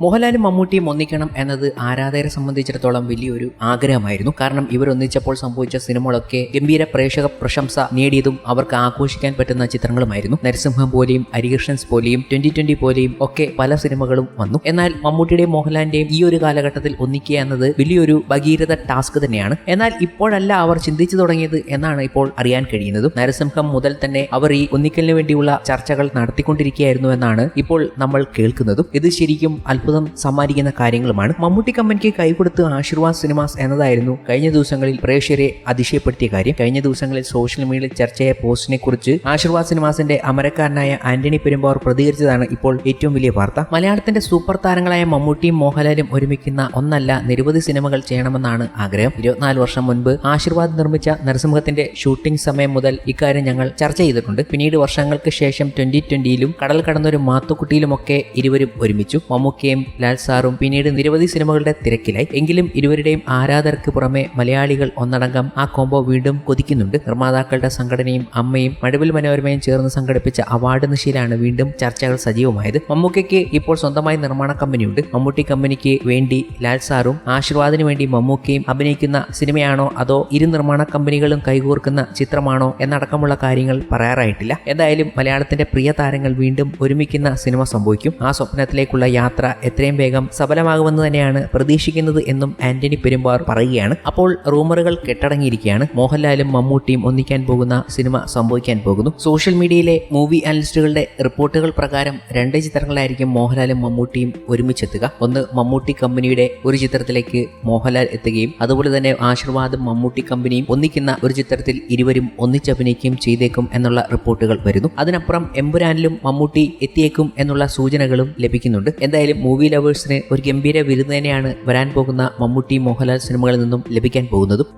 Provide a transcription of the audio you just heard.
മോഹൻലാലും മമ്മൂട്ടിയും ഒന്നിക്കണം എന്നത് ആരാധകരെ സംബന്ധിച്ചിടത്തോളം വലിയൊരു ആഗ്രഹമായിരുന്നു. കാരണം ഇവർ ഒന്നിച്ചപ്പോൾ സംഭവിച്ച സിനിമകളൊക്കെ ഗംഭീര പ്രേക്ഷക പ്രശംസ നേടിയതും അവർക്ക് ആഘോഷിക്കാൻ പറ്റുന്ന ചിത്രങ്ങളുമായിരുന്നു. നരസിംഹം പോലെയും ഹരികൃഷ്ണൻസ് പോലെയും ട്വന്റി ട്വന്റി പോലെയും ഒക്കെ പല സിനിമകളും വന്നു. എന്നാൽ മമ്മൂട്ടിയുടെയും മോഹൻലാലിന്റെയും ഈ ഒരു കാലഘട്ടത്തിൽ ഒന്നിക്കുക എന്നത് വലിയൊരു ഭഗീരഥ ടാസ്ക് തന്നെയാണ്. എന്നാൽ ഇപ്പോഴല്ല അവർ ചിന്തിച്ചു തുടങ്ങിയത് എന്നാണ് ഇപ്പോൾ അറിയാൻ കഴിയുന്നത്. നരസിംഹം മുതൽ തന്നെ അവർ ഈ ഒന്നിക്കലിന് വേണ്ടിയുള്ള ചർച്ചകൾ നടത്തിക്കൊണ്ടിരിക്കുകയായിരുന്നു എന്നാണ് ഇപ്പോൾ നമ്മൾ കേൾക്കുന്നതും. ഇത് ശരിക്കും അത്ഭുതം സമ്മാനിക്കുന്ന കാര്യങ്ങളുമാണ്. മമ്മൂട്ടി കമ്പനിക്ക് കൈകൊടുത്ത് ആശീർവാദ് സിനിമാസ് എന്നതായിരുന്നു കഴിഞ്ഞ ദിവസങ്ങളിൽ പ്രേക്ഷകരെ അതിശയപ്പെടുത്തിയ കാര്യം. കഴിഞ്ഞ ദിവസങ്ങളിൽ സോഷ്യൽ മീഡിയയിൽ ചർച്ചയായ പോസ്റ്റിനെ കുറിച്ച് ആശീർവാദ് സിനിമാസിന്റെ അമരക്കാരനായ ആന്റണി പെരുമ്പാവർ പ്രതികരിച്ചതാണ് ഇപ്പോൾ ഏറ്റവും വലിയ വാർത്ത. മലയാളത്തിന്റെ സൂപ്പർ താരങ്ങളായ മമ്മൂട്ടിയും മോഹൻലാലും ഒരുമിക്കുന്ന ഒന്നല്ല നിരവധി സിനിമകൾ ചെയ്യണമെന്നാണ് ആഗ്രഹം. ഇരുപത്തിനാല് വർഷം മുൻപ് ആശീർവാദ് നിർമ്മിച്ച നരസിംഹത്തിന്റെ ഷൂട്ടിംഗ് സമയം മുതൽ ഇക്കാര്യം ഞങ്ങൾ ചർച്ച ചെയ്തിട്ടുണ്ട്. പിന്നീട് വർഷങ്ങൾക്ക് ശേഷം ട്വന്റി ട്വന്റിയിലും കടൽ കടന്നൊരു മാത്തുക്കുട്ടിയിലുമൊക്കെ ഇരുവരും ഒരുമിച്ചു. മമ്മൂക്കയും ലാൽ സാറും പിന്നീട് നിരവധി സിനിമകളുടെ തിരക്കിലായി. എങ്കിലും ഇരുവരുടെയും ആരാധകർക്ക് പുറമെ മലയാളികൾ ഒന്നടങ്കം ആ കോംബോ വീണ്ടും കൊതിക്കുന്നുണ്ട്. നിർമ്മാതാക്കളുടെ സംഘടനയും അമ്മയും മഴവിൽ മനോരമയും ചേർന്ന് സംഘടിപ്പിച്ച അവാർഡ് നിശയിലാണ് വീണ്ടും ചർച്ചകൾ സജീവമായത്. മമ്മൂക്കയ്ക്ക് ഇപ്പോൾ സ്വന്തമായി നിർമ്മാണ കമ്പനിയുണ്ട്. മമ്മൂട്ടി കമ്പനിക്ക് വേണ്ടി ലാൽ സാറും ആശീർവാദിനു വേണ്ടി മമ്മൂക്കയും അഭിനയിക്കുന്ന സിനിമയാണോ അതോ ഇരു നിർമ്മാണ കമ്പനികളും കൈകോർക്കുന്ന ചിത്രമാണോ എന്നടക്കമുള്ള കാര്യങ്ങൾ പറയാറായിട്ടില്ല. എന്തായാലും മലയാളത്തിന്റെ പ്രിയ താരങ്ങൾ വീണ്ടും ഒരുമിക്കുന്ന സിനിമ സംഭവിക്കും. ആ സ്വപ്നത്തിലേക്കുള്ള യാത്ര എത്രയും വേഗം സഫലമാകുമെന്ന് തന്നെയാണ് പ്രതീക്ഷിക്കുന്നത് എന്നും ആന്റണി പെരുമ്പാർ പറയുകയാണ്. അപ്പോൾ റൂമറുകൾ കെട്ടടങ്ങിയിരിക്കുകയാണ്. മോഹൻലാലും മമ്മൂട്ടിയും ഒന്നിക്കാൻ പോകുന്ന സിനിമ സംഭവിക്കാൻ പോകുന്നു. സോഷ്യൽ മീഡിയയിലെ മൂവി അനലിസ്റ്റുകളുടെ റിപ്പോർട്ടുകൾ പ്രകാരം രണ്ട് ചിത്രങ്ങളായിരിക്കും മോഹൻലാലും മമ്മൂട്ടിയും ഒരുമിച്ചെത്തുക. ഒന്ന് മമ്മൂട്ടി കമ്പനിയുടെ ഒരു ചിത്രത്തിലേക്ക് മോഹൻലാൽ എത്തുകയും അതുപോലെ തന്നെ ആശീർവാദും മമ്മൂട്ടി കമ്പനിയും ഒന്നിക്കുന്ന ഒരു ചിത്രത്തിൽ ഇരുവരും ഒന്നിച്ചഭിനയിക്കുകയും ചെയ്തേക്കും എന്നുള്ള റിപ്പോർട്ടുകൾ വരുന്നു. അതിനപ്പുറം എമ്പുരാനിലും മമ്മൂട്ടി എത്തിയേക്കും എന്നുള്ള സൂചനകളും ലഭിക്കുന്നുണ്ട്. എന്തായാലും മൂവി ലവേഴ്സിന് ഒരു ഗംഭീര വിരുന്ന് തന്നെയാണ് വരാൻ പോകുന്ന മമ്മൂട്ടി മോഹൻലാൽ സിനിമകളിൽ നിന്നും ലഭിക്കാൻ പോകുന്നതും.